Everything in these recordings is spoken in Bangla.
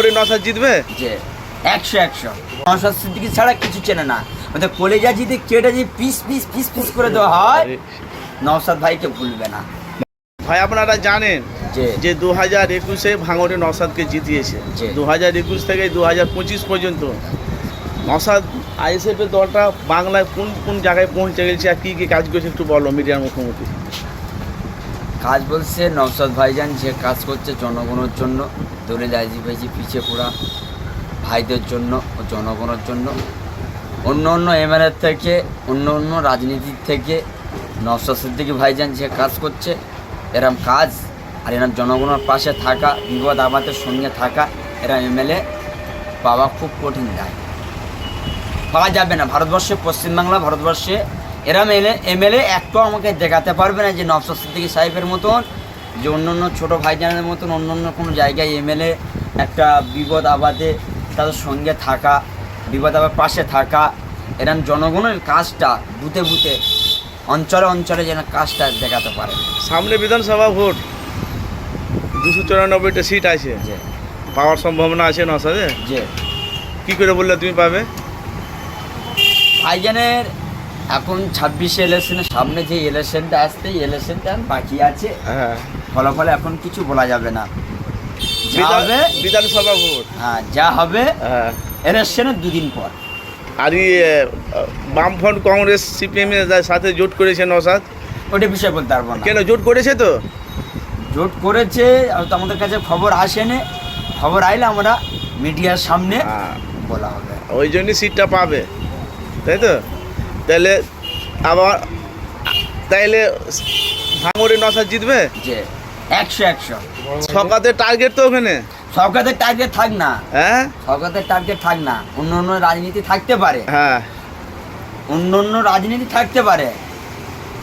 ভাঙড়ে নসাদ জিতবে? যে একশো একশো। নওশাদ সিদ্দিকি ছাড়া কিছু চেনে না। মানে কলেজা যদি কেটে যদি পিস পিস পিস পিস করে দেওয়া হয় নওশাদ ভাইকে ভুলবে না। ভাই আপনারা জানেন যে দু হাজার একুশে ভাঙড়ে নসাদকে জিতিয়েছে। দু হাজার একুশ থেকে দু হাজার পঁচিশ পর্যন্ত নসাদ আইএসএফের দলটা বাংলায় কোন কোন জায়গায় পৌঁছে গেছে আর কী কী কাজ করেছে একটু বলো মিডিয়ার মুখোমুখি। কাজ বলছে, নওশাদ ভাইজান যে কাজ করছে জনগণের জন্য দলে দাজি ভাইজি পিছিয়ে পড়া ভাইদের জন্য ও জনগণের জন্য। অন্য অন্য এমএলএর থেকে, অন্য অন্য রাজনীতির থেকে, নওশাদ সিদ্দিকী ভাইজান যে কাজ করছে, এরম কাজ আর এরম জনগণের পাশে থাকা, বিপদ আমাদের সঙ্গে থাকা এরম এমএলএ পাওয়া খুব কঠিন দায়। পাওয়া যাবে না। ভারতবর্ষে, পশ্চিমবাংলা ভারতবর্ষে এরম এলে এমএলএ একটু আমাকে দেখাতে পারবে না যে নফসর সিদ্দিকী সাহেবের মতন যে অন্য অন্য ছোটো ভাইজানের মতন অন্য অন্য কোনো জায়গায় এমএলএ একটা বিপদ আবাদে তাদের সঙ্গে থাকা বিপদ আবার পাশে থাকা এরম জনগণের কাজটা বুতে বুতে অঞ্চলে অঞ্চলে যেন কাজটা দেখাতে পারে। সামনে বিধানসভা ভোট দুশো চুরানব্বইটা সিট আছে। যে পাওয়ার সম্ভাবনা আছে নসাদে যে কি করে বললে তুমি পাবে? ভাইজানের এখন ছাব্বিশে ইলেকশনের সামনে যে ইলেকশনটা আসছে এই ইলেকশনটা বাকি আছে। হ্যাঁ। ফলাফল এখন কিছু বলা যাবে না। যা হবে বিধানসভা ভোট। হ্যাঁ যা হবে হ্যাঁ। ইলেকশনের দুদিন পর। আর বামফ্রন্ট কংগ্রেস সিপিএম এর সাথে জোট করেছে নসাদ ওটা বিষয় বলতে পারব না। কেন জোট করেছে তো? জোট করেছে আর তো আমাদের কাছে খবর আসেনি। খবর আইলে আমরা মিডিয়ার সামনে হ্যাঁ, বলা হবে। ওই জন্যই সিটটা পাবে। তাই তো? তাহলে আবার তাইলে ভাঙড়ে নসাদ জিতবে? যে একশো একশো। সকাতে টার্গেট তো ওখানে। সরকারের টার্গেট থাক না। হ্যাঁ? সরকারের টার্গেট থাক না। অন্য অন্য রাজনীতি থাকতে পারে। হ্যাঁ। অন্য অন্য রাজনীতি থাকতে পারে।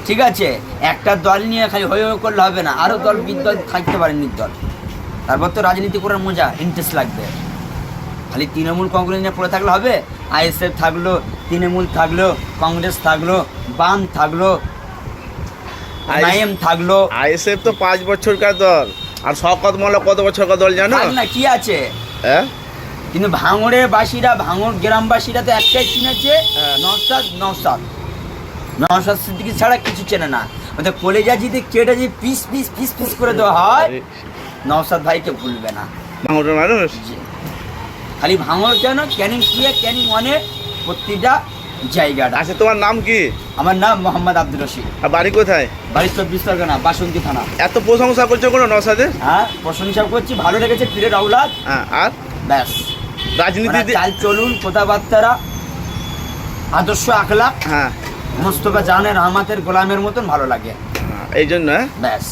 ঠিক আছে? একটা দল নিয়ে খালি হয়ে হয়ে করলে হবে না। আরও দল বিদল থাকতে পারে নির্দল। তারপর তো রাজনীতি করার মজা ইন্টারেস্ট লাগবে। খালি তৃণমূল কংগ্রেস নিয়ে পড়ে থাকলে হবে। আইএসএফ থাকল তৃণমূল থাকল কংগ্রেস থাকল বাম থাকল আইএম থাকল। আইএসএফ তো পাঁচ বছরকার দল আর শকত মোল্লা কত বছরকার দল জানো? না কি আছে? হ্যাঁ? কিন্তু ভাঙড়ের বাসীরা ভাঙড় গ্রামবাসীরা তো একটাই চিনেছে হ্যাঁ। নওসাদ নওসাদ নওসাদ সিদ্দিকি ছাড়া কিছু চেনে না। ওদের কলেজা যদি কেটে যদি পিস পিস পিস পিস করে দেওয়া হয় নওসাদ ভাইকে ভুলবে না। ভাঙড়ের মানুষ। খালি ভাঙড় কেন? ক্যানিং টুয়ে ক্যানিং ওয়ানে প্রতিটা জায়গাটা। আচ্ছা তোমার নাম কি? আমার নাম মোহাম্মদ আব্দুল রশিদ। আর বাড়ি কোথায়? বাড়ির চব্বিশ পরগনা বাসন্তী থানা। এত প্রশংসা করছ কোনো নসাদে হ্যাঁ প্রশংসা করছি ভালো লেগেছে পীরের আউলাদ হ্যাঁ আর? ব্যাস। রাজনীতি মানে চাল চলুন কথাবার্তারা আদর্শ আখলাখ হ্যাঁ। মোস্তফা জানের রহমাতের গোলামের মতন ভালো লাগে। হ্যাঁ, এই জন্য হ্যাঁ? ব্যাস।